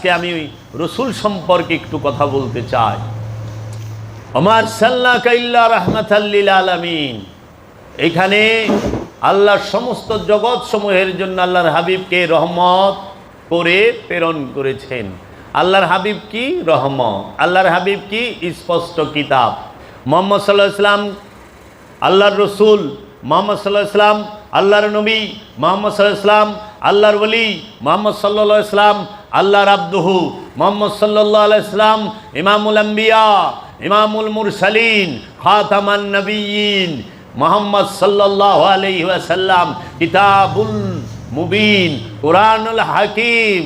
আজকে আমি রসুল সম্পর্কে একটু কথা বলতে চাই। আমার সাল্লা কাইল্লা রহমাতাল্লিল আলামিন। এখানে আল্লাহর সমস্ত জগৎ সমূহের জন্য আল্লাহর হাবিবকে রহমত করে প্রেরণ করেছেন। আল্লাহর হাবিব কি? রহমত। আল্লাহর হাবিব কি? স্পষ্ট কিতাব। মোহাম্মদ সাল্লাহ ইসলাম আল্লাহর রসুল মোহাম্মদ সাল্লাহ ইসলাম আল্লাহর নবী মোহাম্মদ সাল্লাহ ইসলাম আল্লাহর ওলি মোহাম্মদ সাল্লাহ ইসলাম আল্লাহর আব্দুহু মোহাম্মদ সাল্লাহ ইসলাম ইমামুল আম্বিয়া, ইমামুল মুরসালিন, খাতামান নবীন মোহাম্মদ সাল্লাহ আলহি কিতাবুল মুবিন, কোরআনুল হাকিম,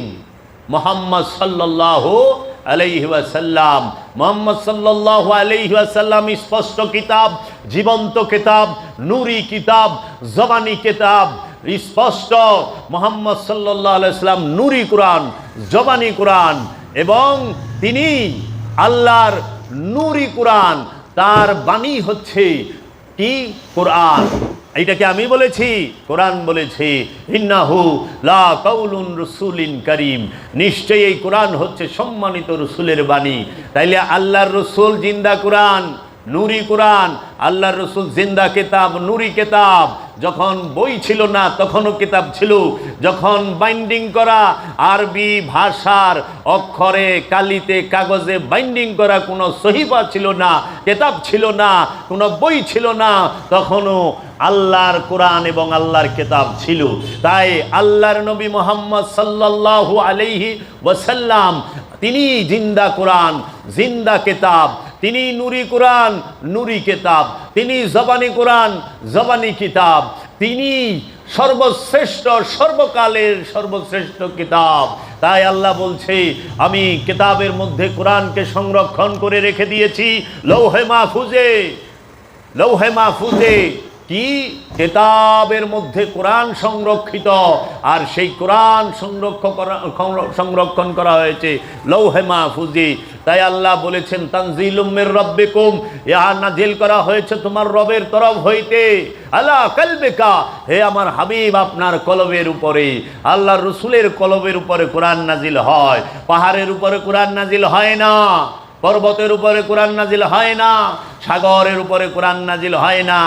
মোহাম্মদ সাল্লাহ আলাইহি ওয়াসাল্লাম। মোহাম্মদ সাল্লাল্লাহু আলাইহি ওয়াসাল্লাম স্পষ্ট কিতাব, জীবন্ত কিতাব, নূরি কিতাব, জবানি কিতাব স্পষ্ট। মোহাম্মদ সাল্লাল্লাহু আলাইহি সাল্লাম নূরি কোরআন, জবানি কোরআন এবং তিনি আল্লাহর নূরি কোরআন, তার বাণী হচ্ছে কি? কোরআন। এইটাকে আমি বলেছি, কোরআন বলেছে, ইন্নাহু লা কাউলুন রসুলিন করিম। নিশ্চয়ই এই কোরআন হচ্ছে সম্মানিত রসুলের বাণী। তাইলে আল্লাহর রসুল জিন্দা কোরআন, নুরি কোরআন আল্লাহর রসুল জিন্দা কেতাব, নুরি কেতাব। যখন বই ছিল না, তখনও কিতাব ছিল। যখন বাইন্ডিং করা, আরবি ভাষার অক্ষরে, কালিতে, কাগজে বাইন্ডিং করা কোনো সহিফা ছিল না, কেতাব ছিল না, কোনো বই ছিল না, তখনও আল্লাহর কোরআন এবং আল্লাহর কেতাব ছিল। তাই আল্লাহর নবী মোহাম্মদ সাল্লাল্লাহু আলাইহি ওয়াসাল্লাম, তিনি জিন্দা কোরআন, জিন্দা কেতাব তিনি নুরি কোরআন, নুরি কেতাব। তিনি জবানি কোরআন, জবানি কিতাব। তিনি সর্বশ্রেষ্ঠ, সর্বকালের সর্বশ্রেষ্ঠ কিতাব। তাই আল্লাহ বলছে, আমি কিতাবের মধ্যে কোরআনকে সংরক্ষণ করে রেখে দিয়েছি। লৌহে মাহফুজে লৌহে মাহফুজে। কি কেতাবের মধ্যে কোরআন সংরক্ষিত? আর সেই কোরআন সংরক্ষণ করা সংরক্ষণ করা হয়েছে লৌহে মাহফুজে। তাই আল্লাহ বলেছেন তানজিল উম্মের রব্বিকুম। ইহা নাজিল করা হয়েছে তোমার রবের তরফ হইতে। আল্লাহ কালবেকা। হে আমার হাবিব, আপনার কলবের উপরে। আল্লাহ রসুলের কলবের উপরে কোরআন নাজিল হয়। পাহাড়ের উপরে কোরআন নাজিল হয় না। পর্বতের উপরে কোরআন নাজিল হয় না, সাগরের উপরে কোরআন নাজিল হয় না,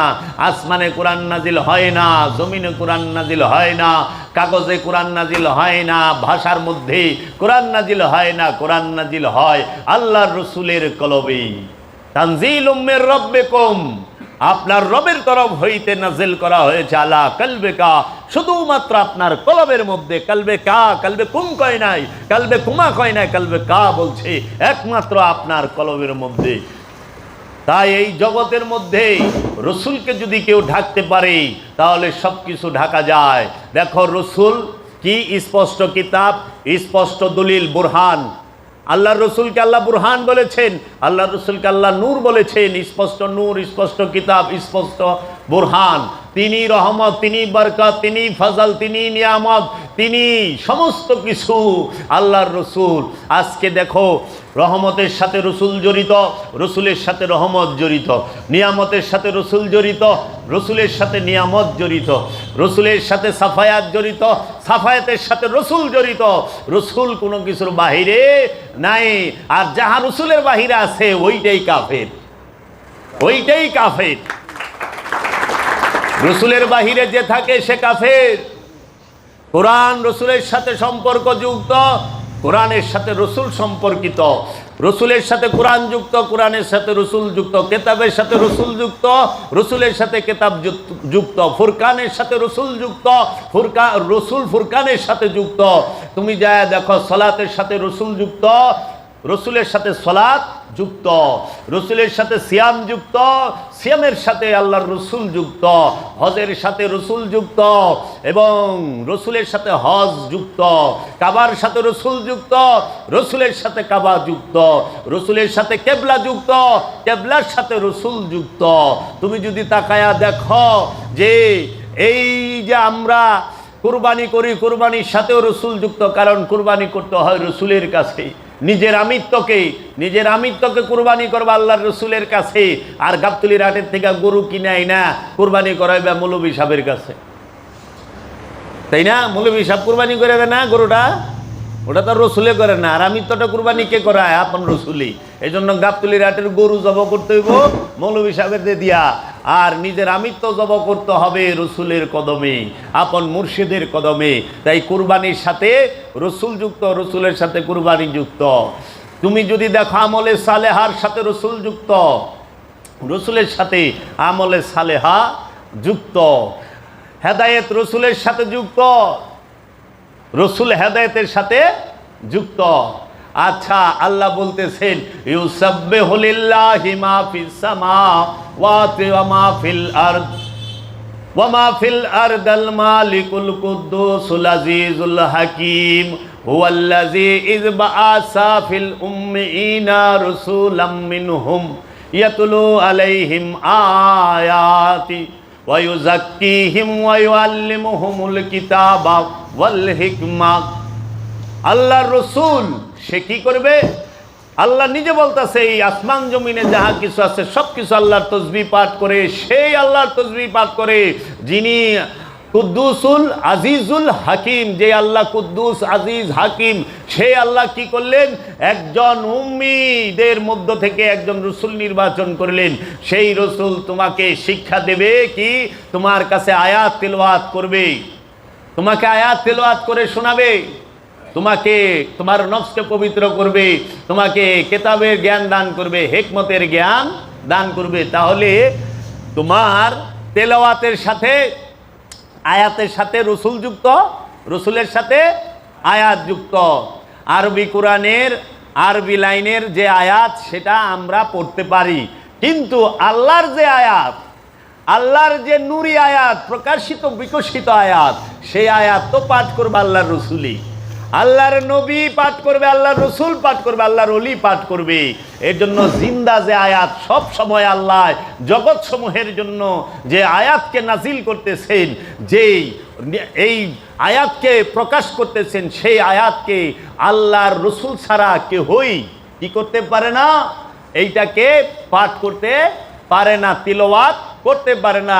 আসমানে কোরআন নাজিল হয় না, জমিনে কোরআন নাজিল হয় না, কাগজে কোরআন নাজিল হয় না, ভাষার মধ্যে কোরআন নাজিল হয় না, কোরআন নাজিল হয় আল্লাহর রসুলের কলবে তানজিল উম্মের রব্বে কম আপনার রবের তরফ হইতে নাজিল করা হয়েছে আলা কালবেকা শুধুমাত্র আপনার কলবের মধ্যে কালবে কা, কালবে কুম কয় নাই, কালবে কুমা কয় নাই, কালবে কা বলছে, একমাত্র আপনার কলবের মধ্যে। তাই এই জগতের মধ্যে রসুলকে যদি কেউ ঢাকতে পারে, তাহলে সব কিছু ঢাকা যায়। দেখো রসুল কি স্পষ্ট কিতাব, স্পষ্ট দলিল, বুরহান। আল্লাহ রসুলকে আল্লাহ বুরহান বলেছেন আল্লাহ রসুলকে আল্লাহ নূর বলেছেন, স্পষ্ট নূর, স্পষ্ট কিতাব, স্পষ্ট বুরহান। তিনি রহমত, তিনি বরকত, তিনি ফজল, তিনি নিয়ামত, তিনি সমস্ত কিছু আল্লাহর রসুল। আজকে দেখো, রহমতের সাথে রসুল জড়িত, রসুলের সাথে রহমত জড়িত, নিয়ামতের সাথে রসুল জড়িত, রসুলের সাথে নিয়ামত জড়িত, রসুলের সাথে সাফায়াত জড়িত সাফায়াতের সাথে রসুল জড়িত। রসুল কোনো কিছুর বাহিরে নাই। আর যাহা রসুলের বাহিরে আছে, ওইটাই কাফের। ওইটাই কাফের। রসুলের বাহিরে যে থাকে, সে কাফের। কোরআন রসুলের সাথে সম্পর্ক যুক্ত কোরআনের সাথে রসুল সম্পর্কিত। রসুলের সাথে কোরআন যুক্ত, কোরআনের সাথে রসুল যুক্ত, কেতাবের সাথে রসুল যুক্ত, রসুলের সাথে কেতাব যুক্ত- ফুরকানের সাথে রসুল যুক্ত, ফুরকা, রসুল ফুরকানের সাথে যুক্ত। তুমি যা দেখো, সলাতের সাথে রসুল যুক্ত রসুলের সাথে সলাৎ যুক্ত, রসুলের সাথে সিয়াম যুক্ত, সিয়ামের সাথে আল্লাহর রসুল যুক্ত, হজের সাথে রসুল যুক্ত এবং রসুলের সাথে হজ যুক্ত, কাবার সাথে রসুল যুক্ত, রসুলের সাথে কাবা যুক্ত, রসুলের সাথে কেবলা যুক্ত, কেবলার সাথে রসুল যুক্ত। তুমি যদি তাকায়া দেখো যে এই যে আমরা কুরবানি করি, কুরবানির সাথেও রসুল যুক্ত, কারণ কুরবানি করতে হয় রসুলের কাছে নিজের আমিত্বকে নিজের আমিত্বকে কুরবানি করবা আল্লাহর রসুলের কাছে। আর গাবতলির হাটের থেকে গরু কিনে আই না, কুরবানি করাইবা মৌলবী সাহেবের কাছে। তাই না? মৌলবী সাহেব কুরবানি করে না গরুটা? ওটা তো রসুলে করে না। আর আমি তো কুরবানি কে করায়? আপন রসুলি এই জন্য গাবতলির হাটের গরু জব করতে হইব, মৌলবী সাহেবের দিয়া। আর নিজের আমিত্ব জব করতে হবে রসুলের কদমে, আপন মুর্শিদের কদমে। তাই কুরবানির সাথে রসুল যুক্ত রসুলের সাথে কুরবানি যুক্ত তুমি যদি দেখো আমলে সালেহার সাথে রসুল যুক্ত রসুলের সাথে আমলে সালেহা যুক্ত। হেদায়েত রসুলের সাথে যুক্ত, রসুল হেদায়েতের সাথে যুক্ত। আচ্ছা আল্লাহ বলতেছেন ইউসাব্বে হলিল্লাহি মা ফিস সামাওয়াতি ওয়া মা ফিল আরদ ওয়া মা ফিল আরদাল মালিকুল কুদ্দুসুল আজিজুল হাকীম হুয়াল্লাযী ইয বাআসা ফিল উম্মিয়িনা রাসূলাম মিনহুম ইয়াতলু আলাইহিম আয়াতি ويزكيهم ويعلمهم الكتاب والحكمة আল্লাহর রসুল সে কি করবে? আল্লাহ নিজে বলতেছে, এই আসমান জমিনে যাহা কিছু আছে সব কিছু আল্লাহর তসবি পাঠ করে, সেই আল্লাহর তসবি পাঠ করে, যিনি কুদ্দুসুল আজিজুল হাকিম, যে আল্লাহ কুদ্দুস আজিজ হাকিম সেই আল্লাহ কি করলেন? একজন উম্মিদের মধ্য থেকে একজন রসুল নির্বাচন করলেন। সেই রসুল তোমাকে শিক্ষা দেবে কি? তোমার কাছে আয়াত তেলওয়াত করবে। তোমাকে আয়াত তেলওয়াত করে শোনাবে। তোমাকে তোমার নফসকে পবিত্র করবে, তোমাকে কেতাবের জ্ঞান দান করবে, হেকমতের জ্ঞান দান করবে। তাহলে তোমার তেলাওয়াতের সাথে, আয়াতের সাথে রসুল যুক্ত, রসুলের সাথে আয়াত যুক্ত। আরবি কোরআনের, আরবি লাইনের যে আয়াত, সেটা আমরা পড়তে পারি। কিন্তু আল্লাহর যে আয়াত, আল্লাহর যে নুরি আয়াত, প্রকাশিত বিকশিত আয়াত, সেই আয়াত তো পাঠ করবে আল্লাহর রসুলই। আল্লাহর নবী পাঠ করবে, আল্লাহর রসুল পাঠ করবে, আল্লাহর অলি পাঠ করবে। এর জন্য জিন্দা যে আয়াত সব সময় আল্লাহ জগৎ সমূহের জন্য যে আয়াতকে নাজিল করতেছেন, যেই এই আয়াতকে প্রকাশ করতেছেন, সেই আয়াতকে আল্লাহর রসুল ছাড়া কেহই কি করতে পারে না? এইটাকে পাঠ করতে পারে না, তিলওয়াত করতে পারে না।